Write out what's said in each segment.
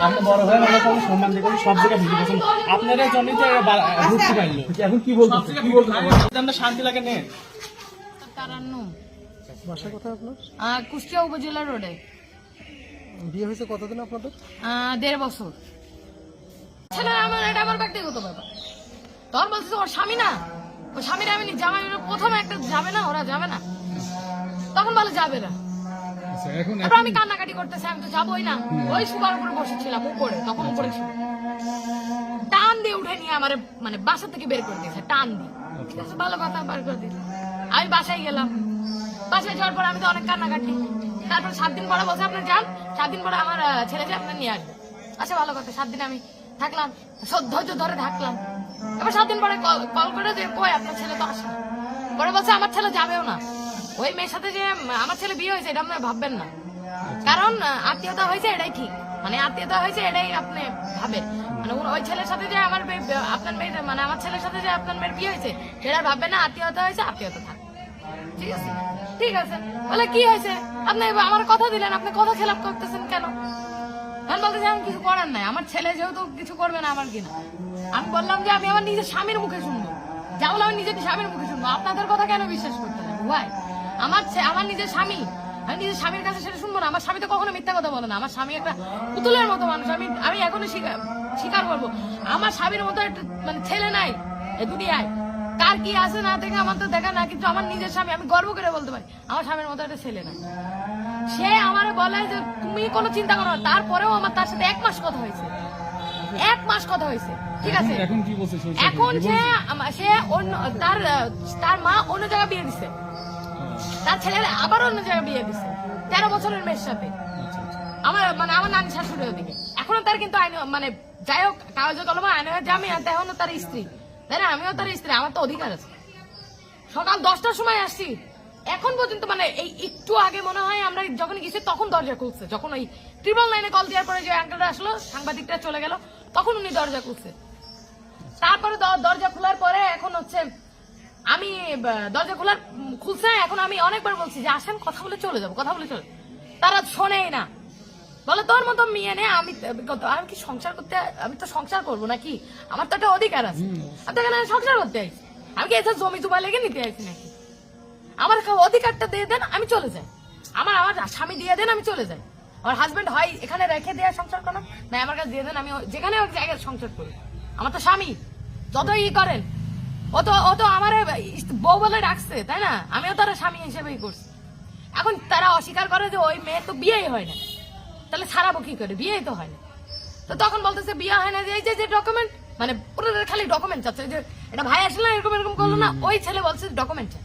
আপনি বড় হয়ে সম্মান সব জায়গায় ভিডিও করছেন আপনাদের জন্যই তো ঘুরতে পারল। এখন কি বলতেছে? কি বলতে আমরা শান্তি লাগে বাসা কোথায় আপনার? আহ, কুষ্টিয়া উপজেলা রোডে। বিয়ে হয়েছে কতদিন আপনাদের? আহ, দেড় বছর। ছেলে আমার এটা আমার ব্যক্তিগত ব্যাপার। তোর বলছিস ওর স্বামী না? ওর স্বামীর আমি নি- জামাই প্রথমে একটা যাবে না ওরা যাবে না। তখন বলে যাবে না। তারপর আমি কান্নাকাটি করতেছি আমি তো যাবোই না। ওই সুবার উপরে বসেছিলাম উপরে তখন উপরে ছিল। টান দিয়ে উঠে নিয়ে আমার মানে বাসা থেকে বের করে দিয়েছে টান দিয়ে। ভালো কথা বার করে দিল। আমি বাসায় গেলাম। বাসায় যাওয়ার পর আমি তো অনেক কান্নাকাটি। তারপর সাত দিন পরে বলছে আপনার যান। সাত দিন পরে আমার ছেলেকে আপনার নিয়ে আসবে। আচ্ছা ভালো কথা সাত দিন আমি থাকলাম ধৈর্য ধরে থাকলাম। এবার সাত দিন পরে কল কল করে যে কই আপনার ছেলে তো আসে পরে বলছে আমার ছেলে যাবেও না। ওই মেয়ের সাথে যে আমার ছেলে বিয়ে হয়েছে, এটা আপনি ভাববেন না। কারণ আত্মীয়তা হয়েছে এটাই ঠিক। মানে আত্মীয়তা হয়েছে এটাই আপনি ভাবেন। মানে ওই ছেলের সাথে যে আমার আপনার মেয়ের মানে আমার ছেলের সাথে যে আপনার মেয়ের বিয়ে হয়েছে, সেটা ভাববেন না, আত্মীয়তা হয়েছে, আত্মীয়তা থাক। ঠিক আছে? ঠিক আছে। বলে কি হয়েছে? আপনি আমার কথা দিলেন, আপনি কথা খেলাপ করতেছেন কেন? আমি বলতেছি, আমি কিছু করার নাই। আমার ছেলে যেহেতু কিছু করবে না আমার কিনা। আমি বললাম যে, আমি আমার নিজের স্বামীর মুখে শুনব। যা বলে আমি নিজের স্বামীর মুখে শুনব। আপনাদের কথা কেন বিশ্বাস করতে না ভাই আমার আমার নিজের স্বামী। আমি নিজের স্বামীর কাছে সেটা শুনব না। আমার স্বামী তো কখনো মিথ্যা কথা বলে না। আমার স্বামী একটা পুতুলের মতো মানুষ। আমি আমি এখনও স্বীকার করব। আমার স্বামীর মতো একটা মানে ছেলে নাই। এই দুনিয়ায় কার কি আছে না থেকে আমার তো দেখা না কিন্তু আমার নিজের স্বামী আমি গর্ব করে বলতে পারি আমার স্বামীর মতো একটা ছেলে নাই। সে আমার বলে যে তুমি কোনো চিন্তা করো না। তারপরেও আমার তার সাথে এক মাস কথা হয়েছে। এক মাস কথা হয়েছে। ঠিক আছে? এখন সে সে অন্য তার তার মা অন্য জায়গায় বিয়ে দিছে। তার ছেলের আবার অন্য জায়গায় বিয়ে দিছে। তেরো বছরের মেয়ের সাথে। আমার মানে আমার নানি শাশুড়ি ওদিকে। এখনও তার কিন্তু আইন মানে যাই হোক, কাগজে কলমে আইন হয়ে জামি আর এখনও তার স্ত্রী। তাই না? আমিও তার স্ত্রী, আমার তো অধিকার আছে। সকাল দশটার সময় আসছি। এখন পর্যন্ত মানে এই একটু আগে মনে হয় আমরা যখন গেছি, তখন দরজা খুলছে। যখন ওই ট্রিপল লাইনে কল দেওয়ার পরে যে আঙ্কেলটা আসলো, সাংবাদিকটা চলে গেল, তখন উনি দরজা খুলছে। তারপরে দরজা খোলার পরে এখন হচ্ছে আমি দরজা খোলার খুলছে এখন আমি অনেকবার বলছি যে আসেন কথা বলে চলে যাব কথা বলে চলে তারা শোনেই না। বলে তোর মতো মেয়ে নে আমি আমি কি সংসার করতে আমি তো সংসার করব নাকি? আমার তো একটা অধিকার আছে। আমি তো এখানে সংসার করতে আইছি। আমি কি এসে জমি জমা লেগে নিতে আইছি নাকি? আমার অধিকারটা দিয়ে দেন আমি চলে যাই। আমার আমার স্বামী দিয়ে দেন আমি চলে যাই। আমার হাজবেন্ড হয় এখানে রেখে দেওয়া সংসার করেন। না আমার কাছে দিয়ে দেন আমি যেখানে জায়গায় সংসার করি। আমার তো স্বামী। যতই ই করেন ও তো ও তো আমার বউ বলে রাখছে তাই না? আমিও তারা স্বামী হিসেবেই করছি। এখন তারা অস্বীকার করে যে ওই মেয়ে তো বিয়েই হয় না। তাহলে ছাড়াবো কি করে? বিয়েই তো হয় না। তো তখন বলতেছে বিয়ে হয় না যে এই যে ডকুমেন্ট মানে ওনাদের খালি ডকুমেন্ট চাচ্ছে। যে এটা ভাই আসলে না এরকম এরকম করল না? ওই ছেলে বলছে ডকুমেন্ট চাই।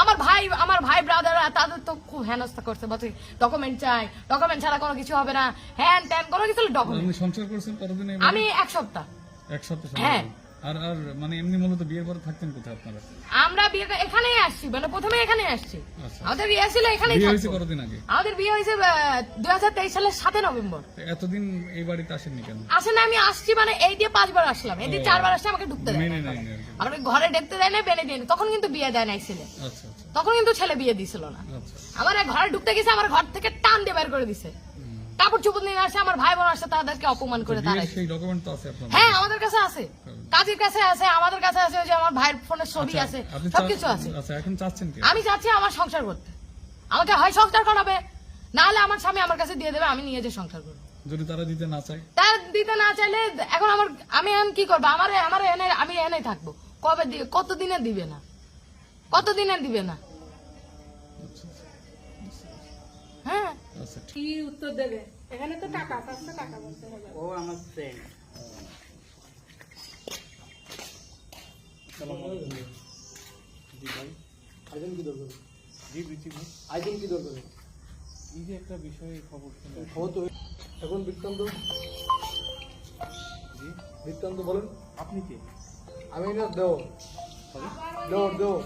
আমার ভাই আমার ভাই ব্রাদার তাদের তো খুব হেনস্থা করছে বলছে ডকুমেন্ট চাই ডকুমেন্ট ছাড়া কোনো কিছু হবে না। হ্যান ত্যান কোনো কিছু ডকুমেন্ট সংসার করছেন কতদিন আমি এক সপ্তাহ। এক সপ্তাহ হ্যাঁ। আর আর মানে এমনি মূলত বিয়ের পরে থাকতেন কোথায় আপনারা? আমরা বিয়ে এখানেই আসছি মানে প্রথমে এখানে আসছি। আচ্ছা। আমাদের বিয়ে ছিল এখানেই বিয়ে হয়েছে কতদিন আগে? আমাদের বিয়ে হয়েছে দুই হাজার তেইশ সালের নভেম্বর। এতদিন এই বাড়িতে আসেননি কেন? আসলে আমি আসছি মানে এই দিয়ে পাঁচবার আসলাম এই দিয়ে চারবার আসছে আমাকে ঢুকতে দেয় না। আমাকে ঘরে দেখতে দেয় না বেনে দিয়ে তখন কিন্তু বিয়ে দেয় নাই ছেলে। আচ্ছা আচ্ছা। তখন কিন্তু ছেলে বিয়ে দিছিল না। আমার ঘরে ঢুকতে গেছে আমার ঘর থেকে টান দিয়ে বের করে দিছে। কাপড় চুপড় নিয়ে আসে আমার ভাই বোন আসে তাদেরকে অপমান করে বিয়ের তারাই সেই ডকুমেন্ট তো আছে আপনার হ্যাঁ আমাদের কাছে আছে। কাজের কাছে আছে আমাদের কাছে আছে ওই যে আমার ভাইয়ের ফোনের ছবি আছে সবকিছু আছে। আচ্ছা এখন চাচ্ছেন কি? আমি চাচ্ছি আমার সংসার করতে। আমাকে হয় সংসার করাবে না হলে আমার স্বামী আমার কাছে দিয়ে দেবে আমি নিয়ে যে সংসার করব। যদি তারা দিতে না চায়? তার দিতে না চাইলে এখন আমার আমি এখন কি করব? আমার আমার এনে আমি এনে থাকব। কবে দিবে কত দিনে দিবে না? কত দিনে দিবে না? হ্যাঁ। আচ্ছা কি উত্তর দেবে? এখানে তো টাকা পাঁচশো টাকা বলতে হবে। ও আমার ফ্রেন্ড আইজেন কি দরকার জি বিচি আইজেন কি দরকার এই যে একটা বিষয়ে খবর খবর তো এখন বৃত্তান্ত। জি। বৃত্তান্ত বলেন। আপনি কে? আমি না দেও। দেও দেও।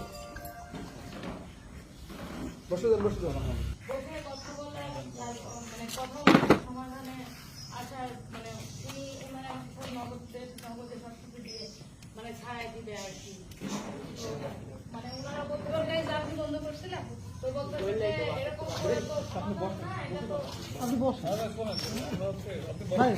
বসে দেন বসে দেন মানে কথা সমাধানে আসার মানে উনি মানে সব নগদে নগদে সব কিছু দিয়ে মানে ছাড়াই দিবে আর কি। মানে ওনারা বলতে বন্ধ করছিলেন তো বলতেছে এরকম করে তো আপনি বসুন। ভাই।